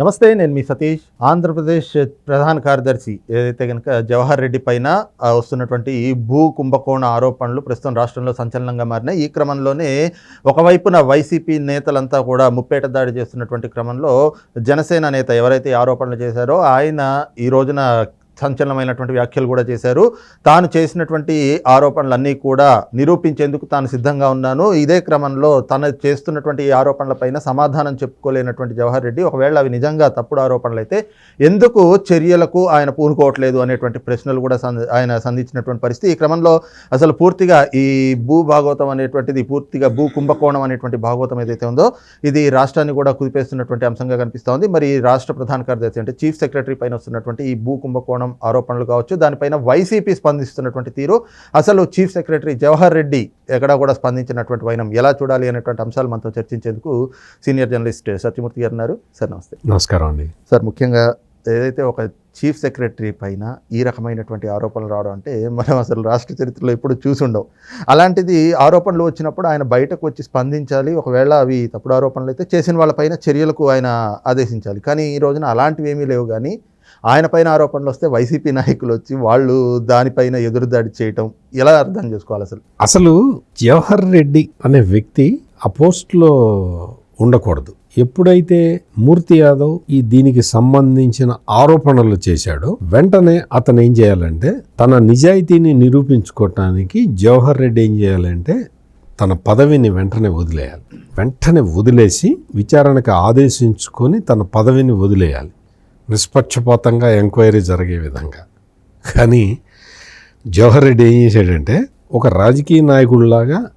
నమస్తే నేను మీ సతీష్. ఆంధ్రప్రదేశ్ ప్రధాన కార్యదర్శి ఏదైతే కనుక జవహర్ రెడ్డి పైన వస్తున్నటువంటి ఈ భూ కుంభకోణ ఆరోపణలు ప్రస్తుతం రాష్ట్రంలో సంచలనంగా మారినాయి. ఈ క్రమంలోనే ఒకవైపున వైసీపీ నేతలంతా కూడా ముప్పేట దాడి చేస్తున్నటువంటి క్రమంలో జనసేన నేత ఎవరైతే ఆరోపణలు చేశారో ఆయన ఈ రోజున సంచలనమైనటువంటి వ్యాఖ్యలు కూడా చేశారు. తాను చేసినటువంటి ఆరోపణలన్నీ కూడా నిరూపించేందుకు తాను సిద్ధంగా ఉన్నాను. ఇదే క్రమంలో తను చేస్తున్నటువంటి ఈ ఆరోపణలపైన సమాధానం చెప్పుకోలేనటువంటి జవహర్ రెడ్డి ఒకవేళ అవి నిజంగా తప్పుడు ఆరోపణలు అయితే ఎందుకు చర్యలకు ఆయన పూనుకోవట్లేదు అనేటువంటి ప్రశ్నలు కూడా సంద- ఆయన సంధించినటువంటి పరిస్థితి. ఈ క్రమంలో అసలు పూర్తిగా ఈ భూ భాగవతం అనేటువంటిది పూర్తిగా భూ కుంభకోణం అనేటువంటి భాగవతం ఏదైతే ఉందో ఇది రాష్ట్రాన్ని కూడా కుదిపేస్తున్నటువంటి అంశంగా కనిపిస్తోంది మరి ఈ రాష్ట్ర ప్రధాన కార్యదర్శి అంటే చీఫ్ సెక్రటరీ పైన వస్తున్నటువంటి ఈ భూ కుంభకోణం ఆరోపణలు కావచ్చు. దానిపైన వైసీపీ స్పందిస్తున్నటువంటి తీరు. అసలు చీఫ్ సెక్రటరీ జవహర్ రెడ్డి ఎక్కడా కూడా స్పందించినటువంటి వైనం ఎలా చూడాలి అనేటువంటి అంశాలు మనతో చర్చించేందుకు సీనియర్ జర్నలిస్ట్ సత్యమూర్తి గారు ఉన్నారు. సార్ నమస్తే. నమస్కారం అండి. సార్ ముఖ్యంగా ఏదైతే ఒక చీఫ్ సెక్రటరీ పైన ఈ రకమైనటువంటి ఆరోపణలు రావడం అంటే మనం అసలు రాష్ట్ర చరిత్రలో ఎప్పుడు చూసుండవు అలాంటిది ఆరోపణలు వచ్చినప్పుడు ఆయన బయటకు వచ్చి స్పందించాలి. ఒకవేళ అవి తప్పుడు ఆరోపణలు అయితే చేసిన వాళ్ళపైన చర్యలకు ఆయన ఆదేశించాలి. కానీ ఈ రోజున అలాంటివి ఏమీ లేవు. కానీ ఆయన పైన ఆరోపణలు వస్తే వైసీపీ నాయకులు వచ్చి వాళ్ళు దానిపైన ఎదురుదాడి చేయటం ఎలా అర్థం చేసుకోవాలి అసలు? అసలు జవహర్ రెడ్డి అనే వ్యక్తి ఆ పోస్ట్లో ఉండకూడదు. ఎప్పుడైతే మూర్తి యాదవ్ ఈ దీనికి సంబంధించిన ఆరోపణలు చేశాడో వెంటనే అతను ఏం చేయాలంటే తన నిజాయితీని నిరూపించుకోవటానికి జవహర్ రెడ్డి ఏం చేయాలంటే తన పదవిని వెంటనే వదిలేయాలి. వెంటనే వదిలేసి విచారణకు ఆదేశించుకొని తన పదవిని వదిలేయాలి. నిష్పక్షపాతంగా ఎంక్వైరీ జరిగే విధంగా. కానీ జవహర్ రెడ్డి ఏం చేశాడంటే ఒక రాజకీయ నాయకుడిలాగా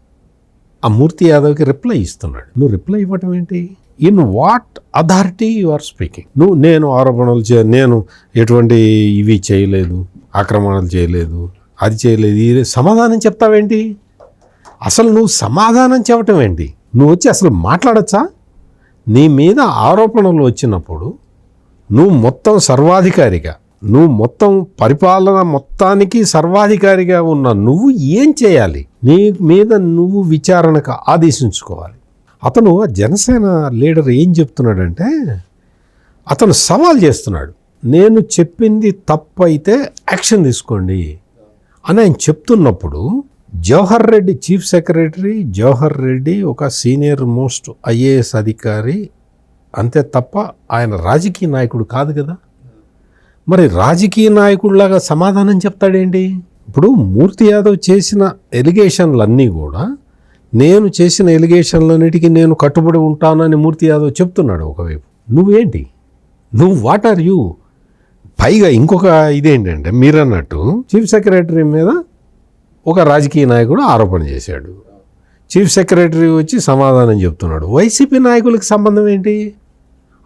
ఆ మూర్తి యాదవ్కి రిప్లై ఇస్తున్నాడు. నువ్వు రిప్లై ఇవ్వటం ఏంటి? In what authority you are speaking నువ్వు నేను ఆరోపణలు చే నేను ఎటువంటి ఇవి చేయలేదు ఆక్రమణలు చేయలేదు అది చేయలేదు ఇది సమాధానం చెప్తావేంటి అసలు నువ్వు సమాధానం చెప్పటం ఏంటి? నువ్వు వచ్చి అసలు మాట్లాడచ్చా? నీ మీద ఆరోపణలు వచ్చినప్పుడు నువ్వు మొత్తం సర్వాధికారిగా నువ్వు మొత్తం పరిపాలన మొత్తానికి సర్వాధికారిగా ఉన్న నువ్వు ఏం చేయాలి? నీ మీద నువ్వు విచారణకు ఆదేశించుకోవాలి. అతను ఆ జనసేన లీడర్ ఏం చెప్తున్నాడంటే అతను సవాల్ చేస్తున్నాడు. నేను చెప్పింది తప్పు అయితే యాక్షన్ తీసుకోండి అని ఆయన చెప్తున్నప్పుడు జవహర్ రెడ్డి చీఫ్ సెక్రటరీ జవహర్ రెడ్డి ఒక సీనియర్ మోస్ట్ ఐఏఎస్ అధికారి అంతే తప్ప ఆయన రాజకీయ నాయకుడు కాదు కదా. మరి రాజకీయ నాయకుడిలాగా సమాధానం చెప్తాడేంటి? ఇప్పుడు మూర్తి యాదవ్ చేసిన ఎలిగేషన్లన్నీ కూడా నేను చేసిన ఎలిగేషన్లన్నిటికీ నేను కట్టుబడి ఉంటానని మూర్తి యాదవ్ చెప్తున్నాడు ఒకవైపు. నువ్వేంటి? నువ్వు వాట్ ఆర్ యూ? పైగా ఇంకొక ఇదేంటంటే మీరన్నట్టు చీఫ్ సెక్రటరీ మీద ఒక రాజకీయ నాయకుడు ఆరోపణ చేశాడు. చీఫ్ సెక్రటరీ వచ్చి సమాధానం చెప్తున్నాడు. వైసీపీ నాయకులకు సంబంధం ఏంటి?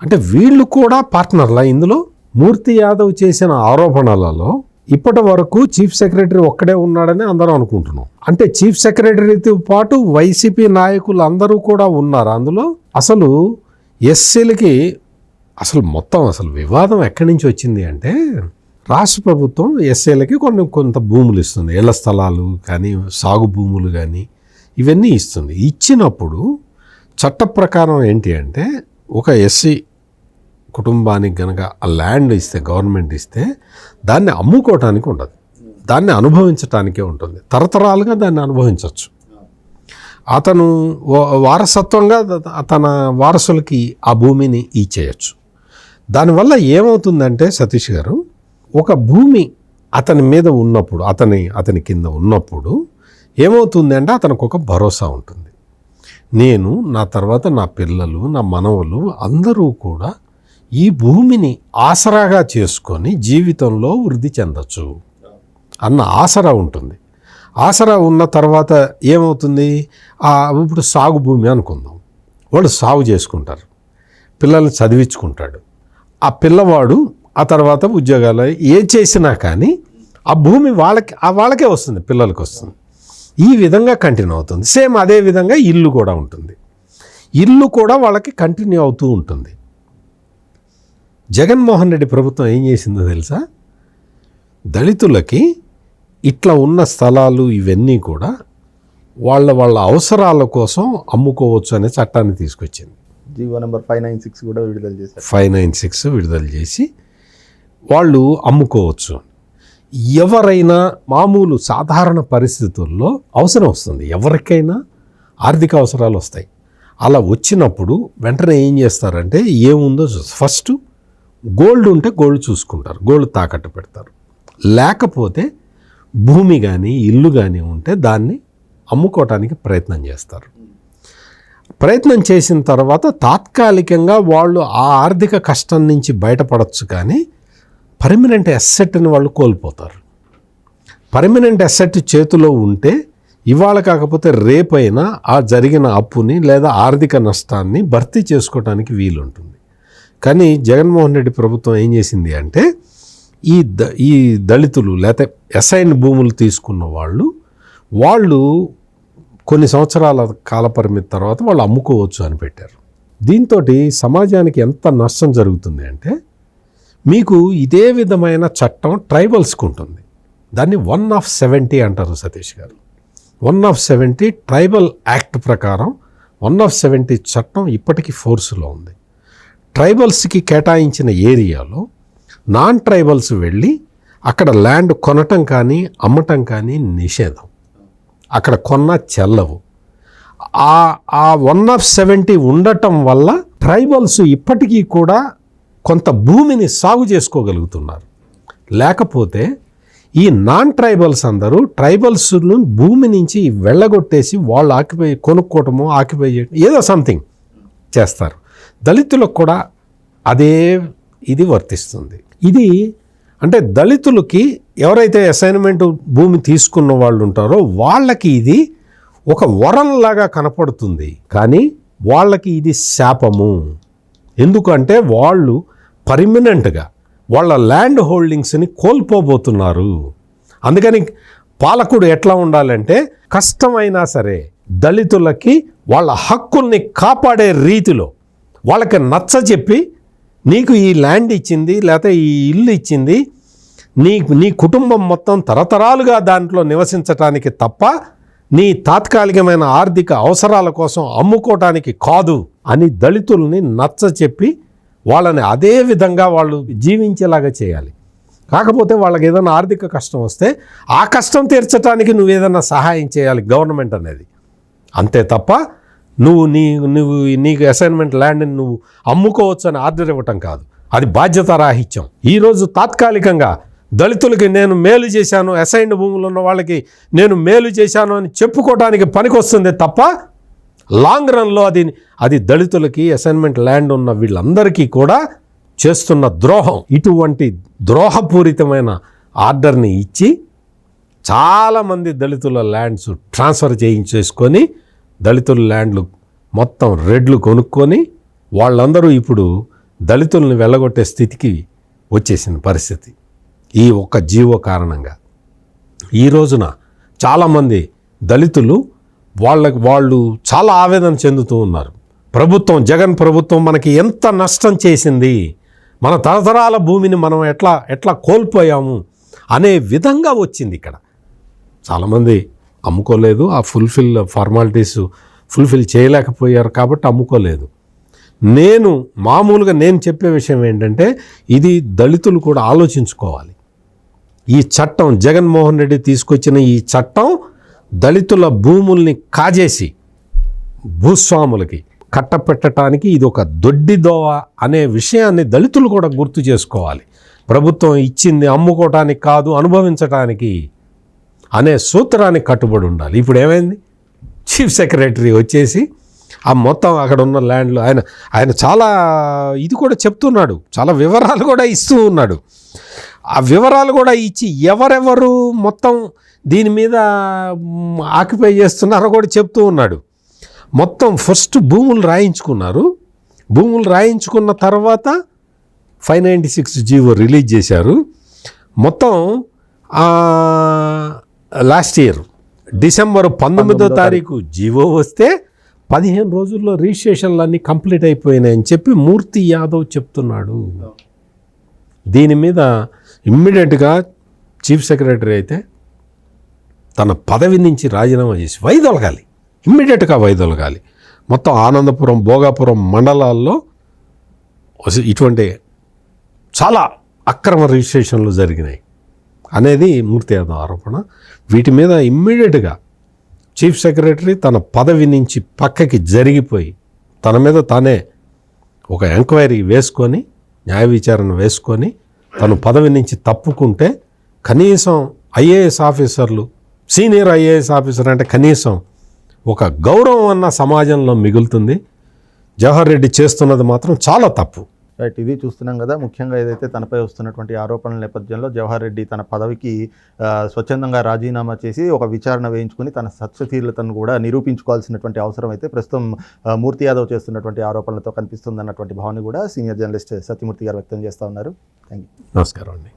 అంటే వీళ్ళు కూడా పార్ట్నర్లా. ఇందులో మూర్తి యాదవ్ చేసిన ఆరోపణలలో ఇప్పటి వరకు చీఫ్ సెక్రటరీ ఒక్కడే ఉన్నాడని అందరం అనుకుంటున్నాం. అంటే చీఫ్ సెక్రటరీతో పాటు వైసీపీ నాయకులు అందరూ కూడా ఉన్నారు. అందులో అసలు ఎస్సీలకి అసలు మొత్తం అసలు వివాదం ఎక్కడి నుంచి వచ్చింది అంటే రాష్ట్ర ప్రభుత్వం ఎస్ఏలకి కొన్ని కొంత భూములు ఇస్తుంది. ఇళ్ళ స్థలాలు కానీ సాగు భూములు కానీ ఇవన్నీ ఇస్తుంది. ఇచ్చినప్పుడు చట్ట ప్రకారం ఏంటి అంటే ఒక ఎస్సీ కుటుంబానికి గనక ఆ ల్యాండ్ ఇస్తే గవర్నమెంట్ ఇస్తే దాన్ని అమ్ముకోవటానికి ఉండదు. దాన్ని అనుభవించటానికే ఉంటుంది. తరతరాలుగా దాన్ని అనుభవించవచ్చు. అతను వారసత్వంగా తన వారసులకి ఆ భూమిని ఇచ్చేయచ్చు. దానివల్ల ఏమవుతుందంటే సతీష్ గారు ఒక భూమి అతని మీద ఉన్నప్పుడు అతని అతని కింద ఉన్నప్పుడు ఏమవుతుందంటే అతనికి ఒక భరోసా ఉంటుంది. నేను నా తర్వాత నా పిల్లలు నా మనవలు అందరూ కూడా ఈ భూమిని ఆసరాగా చేసుకొని జీవితంలో వృద్ధి చెందొచ్చు అన్న ఆసరా ఉంటుంది. ఆసరా ఉన్న తర్వాత ఏమవుతుంది? ఇప్పుడు సాగు భూమి అనుకుందాం. వాళ్ళు సాగు చేసుకుంటారు. పిల్లల్ని చదివించుకుంటాడు. ఆ పిల్లవాడు ఆ తర్వాత ఉద్యోగాలు ఏ చేసినా కానీ ఆ భూమి వాళ్ళకి ఆ వాళ్ళకే వస్తుంది పిల్లలకి వస్తుంది. ఈ విధంగా కంటిన్యూ అవుతుంది. సేమ్ అదే విధంగా ఇల్లు కూడా ఉంటుంది. ఇల్లు కూడా వాళ్ళకి కంటిన్యూ అవుతూ ఉంటుంది. జగన్మోహన్ రెడ్డి ప్రభుత్వం ఏం చేసిందో తెలుసా? దళితులకి ఇట్లా ఉన్న స్థలాలు ఇవన్నీ కూడా వాళ్ళ వాళ్ళ అవసరాల కోసం అమ్ముకోవచ్చు అనే చట్టాన్ని తీసుకొచ్చింది. GO number five nine six కూడా విడుదల చేశారు. ఫైవ్ నైన్ సిక్స్ విడుదల చేసి వాళ్ళు అమ్ముకోవచ్చు. ఎవరైనా మామూలు సాధారణ పరిస్థితుల్లో అవసరం వస్తుంది. ఎవరికైనా ఆర్థిక అవసరాలు వస్తాయి. అలా వచ్చినప్పుడు వెంటనే ఏం చేస్తారంటే ఏముందో ఫస్ట్ గోల్డ్ ఉంటే గోల్డ్ చూసుకుంటారు. గోల్డ్ తాకట్టు పెడతారు. లేకపోతే భూమి కానీ ఇల్లు కానీ ఉంటే దాన్ని అమ్ముకోవటానికి ప్రయత్నం చేస్తారు. ప్రయత్నం చేసిన తర్వాత తాత్కాలికంగా వాళ్ళు ఆ ఆర్థిక కష్టం నుంచి బయటపడవచ్చు కానీ పర్మనెంట్ అసెట్ని వాళ్ళు కోల్పోతారు. పర్మనెంట్ అసెట్ చేతిలో ఉంటే ఇవాళ కాకపోతే రేపైనా ఆ జరిగిన అప్పుని లేదా ఆర్థిక నష్టాన్ని భర్తీ చేసుకోవడానికి వీలుంటుంది. కానీ జగన్మోహన్ రెడ్డి ప్రభుత్వం ఏం చేసింది అంటే ఈ ద ఈ దళితులు లేకపోతే అసైన్ భూములు తీసుకున్న వాళ్ళు వాళ్ళు కొన్ని సంవత్సరాల కాలపరిమితి తర్వాత వాళ్ళు అమ్ముకోవచ్చు అని పెట్టారు. దీంతో సమాజానికి ఎంత నష్టం జరుగుతుంది అంటే మీకు ఇదే విధమైన చట్టం ట్రైబల్స్కి ఉంటుంది. దాన్ని వన్ ఆఫ్ సెవెంటీ అంటారు సతీష్ గారు. One of seventy tribal act ప్రకారం వన్ ఆఫ్ సెవెంటీ చట్టం ఇప్పటికీ ఫోర్స్లో ఉంది. ట్రైబల్స్కి కేటాయించిన ఏరియాలో నాన్ ట్రైబల్స్ వెళ్ళి అక్కడ ల్యాండ్ కొనటం కానీ అమ్మటం కానీ నిషేధం. అక్కడ కొన్న చెల్లవు. ఆ ఆ వన్ ఆఫ్ సెవెంటీ ఉండటం వల్ల ట్రైబల్స్ ఇప్పటికీ కూడా కొంత భూమిని సాగు చేసుకోగలుగుతున్నారు. లేకపోతే ఈ నాన్ ట్రైబల్స్ అందరూ ట్రైబల్స్ను భూమి నుంచి వెళ్ళగొట్టేసి వాళ్ళు ఆక్యుపై కొనుక్కోవటము ఆక్యుపై చేయడం ఏదో సంథింగ్ చేస్తారు. దళితులకు కూడా అదే ఇది వర్తిస్తుంది. ఇది అంటే దళితులకి ఎవరైతే అసైన్మెంట్ భూమి తీసుకున్న వాళ్ళు ఉంటారో వాళ్ళకి ఇది ఒక వరంలాగా కనపడుతుంది. కానీ వాళ్ళకి ఇది శాపము. ఎందుకంటే వాళ్ళు పర్మినెంట్గా వాళ్ళ ల్యాండ్ హోల్డింగ్స్ని కోల్పోబోతున్నారు. అందుకని పాలకుడు ఎట్లా ఉండాలంటే కష్టమైనా సరే దళితులకి వాళ్ళ హక్కుల్ని కాపాడే రీతిలో వాళ్ళకి నచ్చ చెప్పి నీకు ఈ ల్యాండ్ ఇచ్చింది లేకపోతే ఈ ఇల్లు ఇచ్చింది నీ నీ కుటుంబం మొత్తం తరతరాలుగా దాంట్లో నివసించటానికి తప్ప నీ తాత్కాలికమైన ఆర్థిక అవసరాల కోసం అమ్ముకోవటానికి కాదు అని దళితుల్ని నచ్చ చెప్పి వాళ్ళని అదే విధంగా వాళ్ళు జీవించేలాగా చేయాలి. కాకపోతే వాళ్ళకి ఏదైనా ఆర్థిక కష్టం వస్తే ఆ కష్టం తీర్చడానికి నువ్వు ఏదైనా సహాయం చేయాలి గవర్నమెంట్ అనేది. అంతే తప్ప నువ్వు నీ నువ్వు నీకు అసైన్మెంట్ ల్యాండ్ని నువ్వు అమ్ముకోవచ్చు అని ఆర్డర్ ఇవ్వటం కాదు. అది బాధ్యత రాహిత్యం ఈరోజు తాత్కాలికంగా దళితులకి నేను మేలు చేశాను అసైన్డ్ భూములు ఉన్న వాళ్ళకి నేను మేలు చేశాను అని చెప్పుకోవడానికి పనికొస్తుంది తప్ప లాంగ్ రన్లో అది అది దళితులకి అసైన్మెంట్ ల్యాండ్ ఉన్న వీళ్ళందరికీ కూడా చేస్తున్న ద్రోహం. ఇటువంటి ద్రోహపూరితమైన ఆర్డర్ని ఇచ్చి చాలామంది దళితుల ల్యాండ్స్ ట్రాన్స్ఫర్ చేయించేసుకొని దళితుల ల్యాండ్లు మొత్తం రెడ్లు కొనుక్కొని వాళ్ళందరూ ఇప్పుడు దళితుల్ని వెళ్ళగొట్టే స్థితికి వచ్చేసిన పరిస్థితి. ఈ ఒక్క జీవో కారణంగా. ఈ రోజున చాలామంది దళితులు వాళ్ళకి వాళ్ళు చాలా ఆవేదన చెందుతూ ఉన్నారు. ప్రభుత్వం జగన్ ప్రభుత్వం మనకి ఎంత నష్టం చేసింది? మన తరతరాల భూమిని మనం ఎట్లా ఎట్లా కోల్పోయాము? అనే విధంగా వచ్చింది ఇక్కడ. చాలామంది అమ్ముకోలేదు. ఆ ఫుల్ఫిల్ ఫార్మాలిటీస్ ఫుల్ఫిల్ చేయలేకపోయారు కాబట్టి అమ్ముకోలేదు. నేను మామూలుగా నేను చెప్పే విషయం ఏంటంటే ఇది దళితులు కూడా ఆలోచించుకోవాలి. ఈ చట్టం జగన్మోహన్ రెడ్డి తీసుకొచ్చిన ఈ చట్టం దళితుల భూముల్ని కాజేసి భూస్వాములకి కట్టపెట్టడానికి ఇది ఒక దొడ్డి దోవ అనే విషయాన్ని దళితులు కూడా గుర్తు చేసుకోవాలి. ప్రభుత్వం ఇచ్చింది అమ్ముకోవటానికి కాదు అనుభవించటానికి అనే సూత్రానికి కట్టుబడి ఉండాలి. ఇప్పుడు ఏమైంది? చీఫ్ సెక్రటరీ వచ్చేసి ఆ మొత్తం అక్కడ ఉన్న ల్యాండ్లు ఆయన ఆయన చాలా ఇది కూడా చెప్తున్నాడు. చాలా వివరాలు కూడా ఇస్తూ ఉన్నాడు. ఆ వివరాలు కూడా ఇచ్చి ఎవరెవరు మొత్తం దీని మీద ఆక్యుపై చేస్తున్నారో కూడా చెప్తూ ఉన్నాడు. మొత్తం ఫస్ట్ భూములు రాయించుకున్నారు. భూములు రాయించుకున్న తర్వాత five ninety six GO release చేశారు. మొత్తం లాస్ట్ ఇయర్ డిసెంబర్ పంతొమ్మిదో తారీఖు జీవో వస్తే పదిహేను రోజుల్లో రిజిస్ట్రేషన్లు అన్నీ కంప్లీట్ అయిపోయినాయని చెప్పి మూర్తి యాదవ్ చెప్తున్నాడు. దీని మీద ఇమ్మీడియట్గా చీఫ్ సెక్రటరీ అయితే తన పదవి నుంచి రాజీనామా చేసి వైదొలగాలి. ఇమ్మీడియట్గా వైదొలగాలి. మొత్తం ఆనందపురం భోగాపురం మండలాల్లో వసి- ఇటువంటి చాలా అక్రమ రిజిస్ట్రేషన్లు జరిగినాయి. అనేది మూర్తి యాదవ్ ఆరోపణ. వీటి మీద ఇమ్మీడియట్గా చీఫ్ సెక్రటరీ తన పదవి నుంచి పక్కకి జరిగిపోయి తన మీద తానే ఒక ఎంక్వైరీ వేసుకొని న్యాయ విచారణ వేసుకొని తను పదవి నుంచి తప్పుకుంటే కనీసం ఐఏఎస్ ఆఫీసర్లు సీనియర్ ఐఏఎస్ ఆఫీసర్ అంటే కనీసం ఒక గౌరవం అన్న సమాజంలో మిగులుతుంది. జవహర్ రెడ్డి చేస్తున్నది మాత్రం చాలా తప్పు. రైట్ ఇది చూస్తున్నాం కదా ముఖ్యంగా ఏదైతే తనపై వస్తున్నటువంటి ఆరోపణల నేపథ్యంలో జవహర్ రెడ్డి తన పదవికి స్వచ్ఛందంగా రాజీనామా చేసి ఒక విచారణ వేయించుకుని తన సత్యశీలతను కూడా నిరూపించుకోవాల్సినటువంటి అవసరం అయితే ప్రస్తుతం మూర్తి యాదవ్ చేస్తున్నటువంటి ఆరోపణలతో కనిపిస్తుంది అన్నటువంటి భావన కూడా సీనియర్ జర్నలిస్ట్ సత్యమూర్తి గారు వ్యక్తం చేస్తూ ఉన్నారు. థ్యాంక్ యూ నమస్కారం అండి.